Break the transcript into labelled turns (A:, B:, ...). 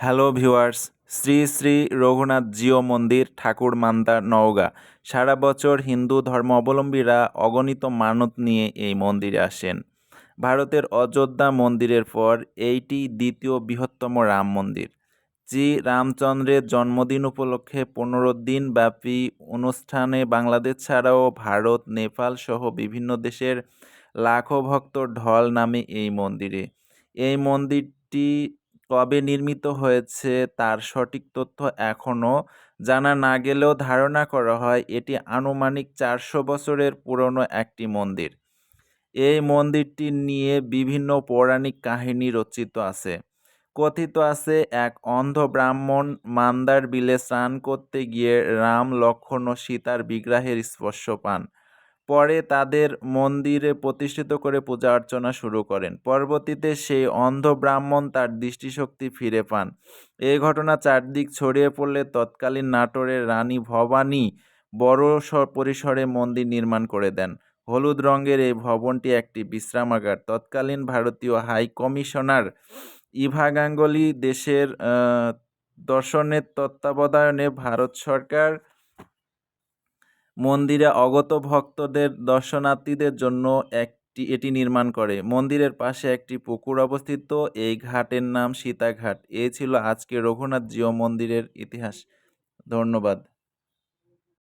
A: Hello viewers, Shri Shri Raghunath Jio মন্দির ঠাকুরমান্দা নওগাঁ। সারা বছর হিন্দু ধর্মাবলম্বীরা অগণিত মানত নিয়ে এই মন্দিরে আসেন। ভারতের অযোধ্যা মন্দিরের পর এইটি দ্বিতীয় বৃহত্তম রাম মন্দির। শ্রী রামচন্দ্রের জন্মদিন উপলক্ষে পনেরো দিন ব্যাপী অনুষ্ঠানে বাংলাদেশ ছাড়াও ভারত, নেপাল সহ বিভিন্ন দেশের লাখো ভক্ত ঢল নামে এই মন্দিরে। এই মন্দিরটি কবে নির্মিত হয়েছে তার সঠিক তথ্য এখনও জানা না গেলেও ধারণা করা হয় এটি আনুমানিক চারশো বছরের পুরনো একটি মন্দির। এই মন্দিরটি নিয়ে বিভিন্ন পৌরাণিক কাহিনী রচিত আছে। কথিত আছে, এক অন্ধ ব্রাহ্মণ মান্দার বিলে স্নান করতে গিয়ে রাম, লক্ষ্মণ ও সীতার বিগ্রহের স্পর্শ পান। পরে তাদের মন্দিরে প্রতিষ্ঠিত করে পূজা অর্চনা শুরু করেন। পরবর্তীতে সেই অন্ধ ব্রাহ্মণ তার দৃষ্টিশক্তি ফিরে পান। এই ঘটনা চারদিক ছড়িয়ে পড়লে তৎকালীন নাটোরের রানী ভবানী বড় পরিসরে মন্দির নির্মাণ করে দেন। হলুদ রঙের এই ভবনটি একটি বিশ্রামাগার। তৎকালীন ভারতীয় হাই কমিশনার ইভা গাঙ্গুলি দেশের দর্শনের তত্ত্বাবধানে ভারত সরকার মন্দিরে অগত ভক্তদের দর্শনার্থীদের জন্য একটি, এটি নির্মাণ করে। মন্দিরের পাশে একটি পুকুর অবস্থিত। এই ঘাটের নাম সীতাঘাট। এ ছিল আজকে রঘুনাথ জিও মন্দিরের ইতিহাস। ধন্যবাদ।